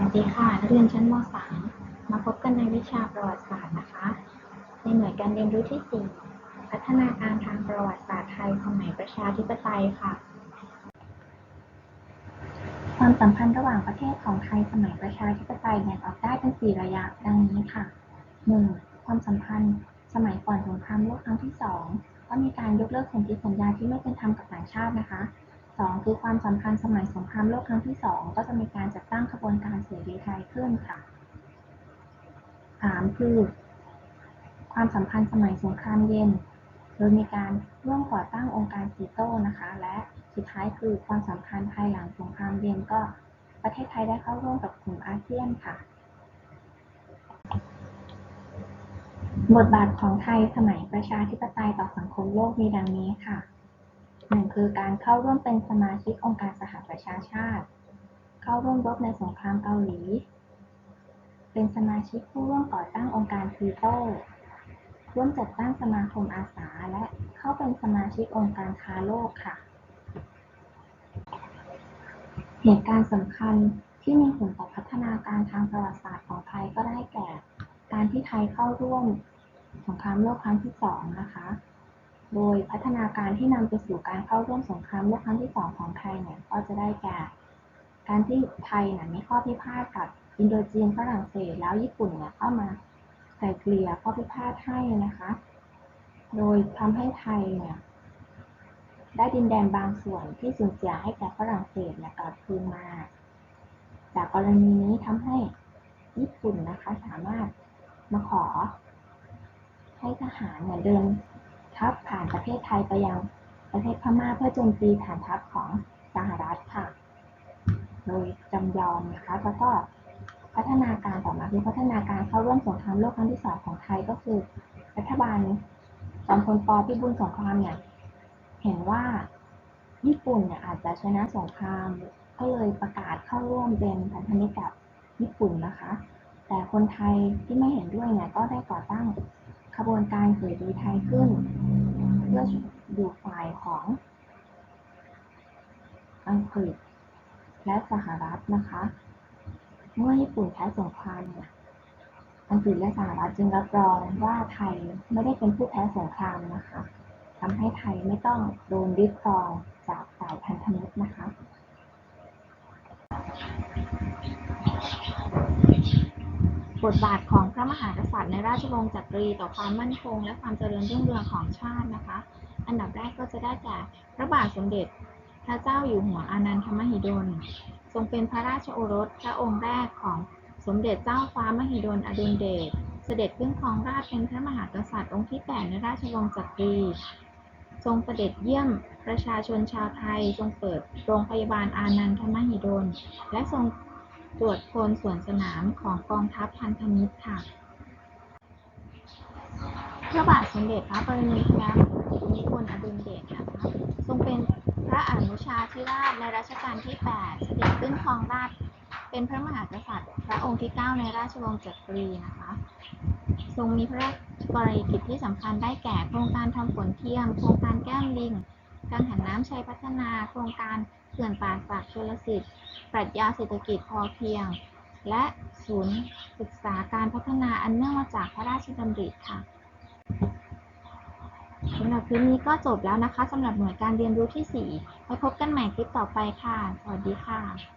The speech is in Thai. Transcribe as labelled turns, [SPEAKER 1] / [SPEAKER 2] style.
[SPEAKER 1] วัสดีค่ะ นักเรียนชั้นม .3 มาพบกันในวิชาประวัติศาสตร์นะคะ ในหน่วยการเรียนรู้ที่ 4 พัฒนาการทางประวัติศาสตร์ไทยสมัยประชาธิปไตยค่ะ ความสัมพันธ์ระหว่างประเทศของไทยสมัยประชาธิปไตยแบ่งออกได้เป็น 4 ระยะ ดังนี้ค่ะ 1. ความสัมพันธ์ สมัยก่อนสงครามโลกครั้งที่ 2 ก็มีการยกเลิกสนธิสัญญาที่ไม่เป็นธรรมกับต่างชาตินะคะ สองคือความสัมพันธ์สมัยสงครามโลกครั้งที่สองก็จะมีการจัดตั้งขบวนการเสรีไทยขึ้นค่ะสามคือ ความสัมพันธ์สมัยสงครามเย็น โดยมีการร่วมก่อตั้งองค์การซีโต้นะคะ และสุดท้ายคือความสัมพันธ์ภายหลังสงครามเย็นก็ประเทศไทยได้เข้าร่วมกับกลุ่มอาเซียนค่ะบทบาทของไทยสมัยประชาธิปไตยต่อสังคมโลกมีดังนี้ค่ะ หนึ่งคือการเข้าร่วมเป็นสมาชิกองค์การสหประชาชาติ เข้าร่วมรบในสงครามเกาหลี เป็นสมาชิกผู้ร่วมก่อตั้งองค์การซีโต้ร่วมจัดตั้งสมาคมอาสาและเข้าเป็นสมาชิกองค์การค้าโลกค่ะ เหตุการณ์สำคัญที่มีผลต่อพัฒนาการทางประวัติศาสตร์ของไทยก็ได้แก่ การที่ไทยเข้าร่วมสงครามโลกครั้งที่สองนะคะ โดยพัฒนาการที่นำไปสู่การเข้าร่วมสงครามโลกครั้งที่สองของไทยเนี่ยก็จะได้แก่ การที่ไทยเนี่ยมีข้อพิพาทกับอินโดจีนฝรั่งเศสแล้วญี่ปุ่นเนี่ยเข้ามาไกล่เกลี่ยข้อพิพาทให้นะคะ โดยทำให้ไทยเนี่ยได้ดินแดนบางส่วนที่สูญเสียให้แก่ฝรั่งเศสเนี่ยกลับคืนมา จากกรณีนี้ทำให้ญี่ปุ่นนะคะสามารถมาขอให้ทหารเนี่ยเดิน ทัพผ่านประเทศไทยไปยังประเทศพม่าเพื่อโจมตีฐานทัพของสหรัฐค่ะ โดยจำยอมนะคะแล้วก็พัฒนาการต่อมาคือพัฒนาการเข้าร่วมสงครามโลกครั้งที่สองของไทยก็คือ รัฐบาลจอมพลปพิบูลสงครามเนี่ยเห็นว่าญี่ปุ่นเนี่ยอาจจะชนะสงคราม ก็เลยประกาศเข้าร่วมเป็นพันธมิตรกับญี่ปุ่นนะคะ แต่คนไทยที่ไม่เห็นด้วยเนี่ยก็ได้ก่อตั้ง ขบวนการเสรีไทยขึ้น เพื่ออยู่ฝ่ายของอังกฤษและสหรัฐนะคะ เมื่อญี่ปุ่นแพ้สงครามเนี่ยอังกฤษและสหรัฐจึงรับรองว่าไทยไม่ได้เป็นผู้แพ้สงครามนะคะทำให้ไทยไม่ต้องโดนยึดครองจากฝ่ายพันธมิตรนะคะ บทบาทของพระมหากษัตริย์ในราชวงศ์จักรีต่อความมั่นคง และความเจริญรุ่งเรืองของชาตินะคะ อันดับแรกก็จะได้แก่พระบาทสมเด็จ พระเจ้าอยู่หัวอานันทมหิดล ทรงเป็นพระราชโอรสพระองค์แรกของสมเด็จเจ้าฟ้ามหิดลอดุลเดช เสด็จขึ้นครองราชย์เป็นพระมหากษัตริย์องค์ที่8ในราชวงศ์จักรี ทรงเสด็จเยี่ยมประชาชนชาวไทย ทรงเปิดโรงพยาบาลอานันทมหิดล และทรง ตรวจพลสวนสนามของกองทัพพันธมิตรค่ะ พระบาทสมเด็จพระปรมินทรมหาภูมิพลอดุลยเดชนะคะทรงเป็นพระอนุชาธิราชในรัชกาลที่ 8 เสด็จขึ้นครองราชเป็นพระมหากษัตริย์ พระองค์ที่ 9 ในราชวงศ์จักรีนะคะ ทรงมีพระราชกรณียกิจที่สำคัญได้แก่โครงการทำฝนเทียม โครงการแก้มลิง กังหันน้ำชัยพัฒนาโครงการเขื่อนป่าสักชลสิทธิ์ปรัชญาเศรษฐกิจพอเพียง และศูนย์ศึกษาการพัฒนาอันเนื่องมาจากพระราชดำริค่ะสำหรับคลิปนี้ก็จบแล้วนะคะสำหรับหน่วยการเรียนรู้ที่ 4 ไว้พบกันใหม่คลิปต่อไปค่ะ สวัสดีค่ะ